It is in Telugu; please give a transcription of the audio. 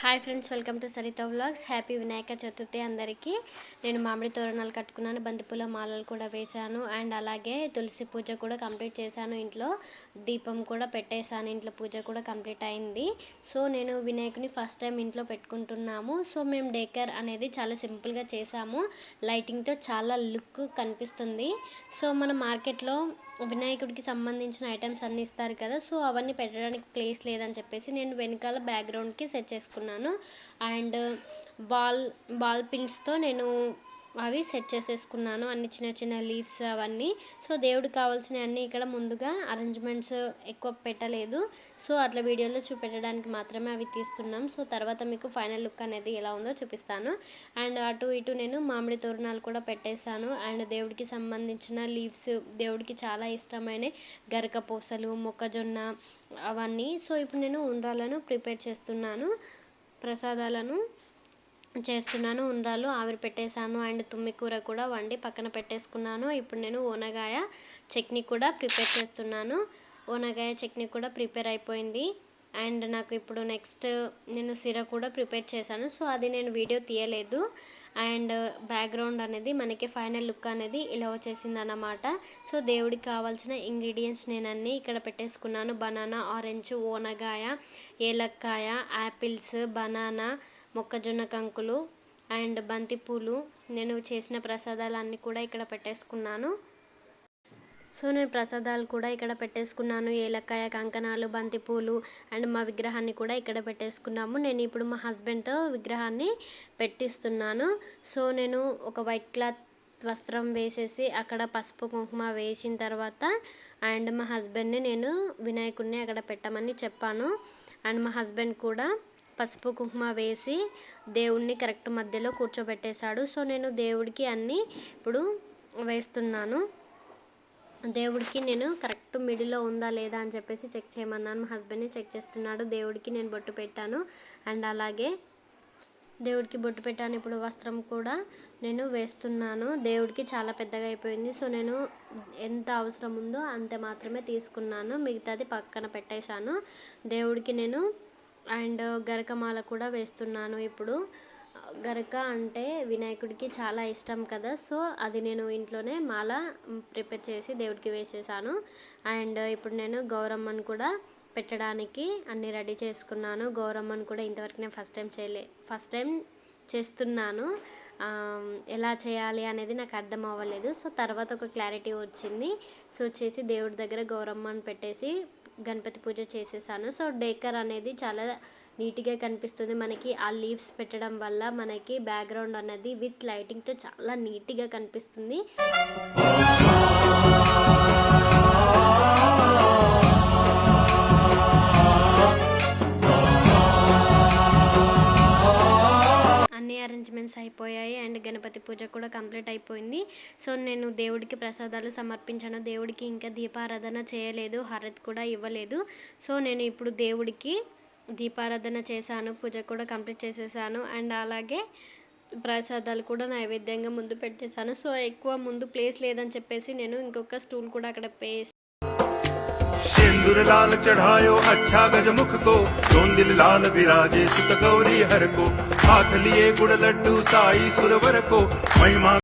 Hi friends welcome to Sarita vlogs happy Vinayaka Chaturthi అందరికీ. నేను మామిడి తోరణాలు కట్టుకున్నాను బంతిపూల మాలలు కూడా వేశాను అండ్ అలాగే తులసి పూజ కూడా కంప్లీట్ చేశాను ఇంట్లో. దీపం కూడా పెట్టేశాను ఇంట్లో పూజ కూడా కంప్లీట్ అయింది. సో నేను వినాయకుని ఫస్ట్ టైం ఇంట్లో పెట్టుకుంటున్నాము. సో మేము డేకర్ అనేది చాలా సింపుల్గా చేసాము లైటింగ్తో చాలా లుక్ కనిపిస్తుంది. సో మన మార్కెట్లో వినాయకుడికి సంబంధించిన ఐటమ్స్ అన్నీ ఇస్తారు కదా సో అవన్నీ పెట్టడానికి ప్లేస్ లేదని చెప్పేసి నేను వెనకాల బ్యాక్గ్రౌండ్కి సెట్ చేసుకున్నాను. అండ్ బాల్ బాల్ పిన్స్తో నేను అవి సెట్ చేసేసుకున్నాను. అన్ని చిన్న చిన్న లీవ్స్ అవన్నీ. సో దేవుడు కావాల్సినవన్నీ ఇక్కడ ముందుగా అరేంజ్మెంట్స్ ఎక్కువ పెట్టలేదు. సో అట్లా వీడియోలో చూపెట్టడానికి మాత్రమే అవి తీస్తున్నాం. సో తర్వాత మీకు ఫైనల్ లుక్ అనేది ఎలా ఉందో చూపిస్తాను. అండ్ అటు ఇటు నేను మామిడి తోరణాలు కూడా పెట్టేశాను. అండ్ దేవుడికి సంబంధించిన లీవ్స్ దేవుడికి చాలా ఇష్టమైన గరక పూసలు మొక్కజొన్న అవన్నీ. సో ఇప్పుడు నేను ఉండ్రాలను ప్రిపేర్ చేస్తున్నాను. ప్రసాదాలను చేస్తున్నాను ఉండ్రాలు ఆవిరి పెట్టేశాను అండ్ తుమ్మి కూర కూడా వండి పక్కన పెట్టేసుకున్నాను. ఇప్పుడు నేను ఓనగాయ చట్నీ కూడా ప్రిపేర్ చేస్తున్నాను. ఓనగాయ చట్నీ కూడా ప్రిపేర్ అయిపోయింది. అండ్ నాకు ఇప్పుడు నెక్స్ట్ నేను సిర కూడా ప్రిపేర్ చేశాను. సో అది నేను వీడియో తీయలేదు. అండ్ బ్యాక్గ్రౌండ్ అనేది మనకి ఫైనల్ లుక్ అనేది ఇలా వచ్చేసింది అన్నమాట సో దేవుడికి కావాల్సిన ఇంగ్రీడియంట్స్ నేను అన్నీ ఇక్కడ పెట్టేసుకున్నాను. బనానా ఆరెంజ్ ఓనగాయ ఏలక్కాయ యాపిల్స్ బనానా మొక్కజొన్న కంకులు అండ్ బంతిపూలు. నేను చేసిన ప్రసాదాలన్నీ కూడా ఇక్కడ పెట్టేసుకున్నాను. సో నేను ప్రసాదాలు కూడా ఇక్కడ పెట్టేసుకున్నాను. ఏలక్కాయ కంకణాలు బంతిపూలు అండ్ మా విగ్రహాన్ని కూడా ఇక్కడ పెట్టేసుకున్నాము. నేను ఇప్పుడు మా హస్బెండ్తో విగ్రహాన్ని పెట్టిస్తున్నాను. సో నేను ఒక వైట్ క్లాత్ వస్త్రం వేసేసి అక్కడ పసుపు కుంకుమ వేసిన తర్వాత అండ్ మా హస్బెండ్ని నేను వినాయకుడిని అక్కడ పెట్టమని చెప్పాను. అండ్ మా హస్బెండ్ కూడా పసుపు కుంకుమ వేసి దేవుడిని కరెక్ట్ మధ్యలో కూర్చోబెట్టేశాడు. సో నేను దేవుడికి అన్నీ ఇప్పుడు వేస్తున్నాను. దేవుడికి నేను కరెక్ట్ మిడిల్లో ఉందా లేదా అని చెప్పేసి చెక్ చేయమన్నాను. మా హస్బెండ్ని చెక్ చేస్తున్నాడు. దేవుడికి నేను బొట్టు పెట్టాను. అండ్ అలాగే దేవుడికి బొట్టు పెట్టాను. ఇప్పుడు వస్త్రం కూడా నేను వేస్తున్నాను. దేవుడికి చాలా పెద్దగా అయిపోయింది. సో నేను ఎంత అవసరం ఉందో అంతే మాత్రమే తీసుకున్నాను. మిగతాది పక్కన పెట్టేశాను. దేవుడికి నేను అండ్ గరకమాల కూడా వేస్తున్నాను ఇప్పుడు. గరక అంటే వినాయకుడికి చాలా ఇష్టం కదా. సో అది నేను ఇంట్లోనే మాల ప్రిపేర్ చేసి దేవుడికి వేసేసాను. అండ్ ఇప్పుడు నేను గౌరమ్మను కూడా పెట్టడానికి అన్నీ రెడీ చేసుకున్నాను. గౌరమ్మను కూడా ఇంతవరకు నేను ఫస్ట్ టైం చేయలే ఫస్ట్ టైం చేస్తున్నాను. ఎలా చేయాలి అనేది నాకు అర్థం అవ్వలేదు. సో తర్వాత ఒక క్లారిటీ వచ్చింది. సో చేసి దేవుడి దగ్గర గౌరమ్మను పెట్టేసి గణపతి పూజ చేసేసాను. సో డేకర్ అనేది చాలా నీట్గా కనిపిస్తుంది. మనకి ఆ లీవ్స్ పెట్టడం వల్ల మనకి బ్యాక్గ్రౌండ్ అనేది విత్ లైటింగ్తో చాలా నీట్గా కనిపిస్తుంది. అన్ని అరేంజ్మెంట్స్ అయిపోయాయి. అండ్ గణపతి పూజ కూడా కంప్లీట్ అయిపోయింది. సో నేను దేవుడికి ప్రసాదాలు సమర్పించాను. దేవుడికి ఇంకా దీపారాధన చేయలేదు. హరత్ కూడా ఇవ్వలేదు. సో నేను ఇప్పుడు దేవుడికి దీపారాధన చేశాను పూజ కూడా కంప్లీట్ చేసేసాను అండ్ అలాగే ప్రసాదాలు కూడా నైవేద్యంగా ముందు పెట్టేశాను సో ఎక్కువ ముందు ప్లేస్ లేదని చెప్పేసి నేను ఇంకొక స్టూల్ కూడా అక్కడ పేసి सिंदूर लाल चढ़ायो अच्छा गजमुख को चोंदिल लाल विराजे सुत गौरी हर को हाथ लिए गुड़ लड्डू साई सुरवर को महिमा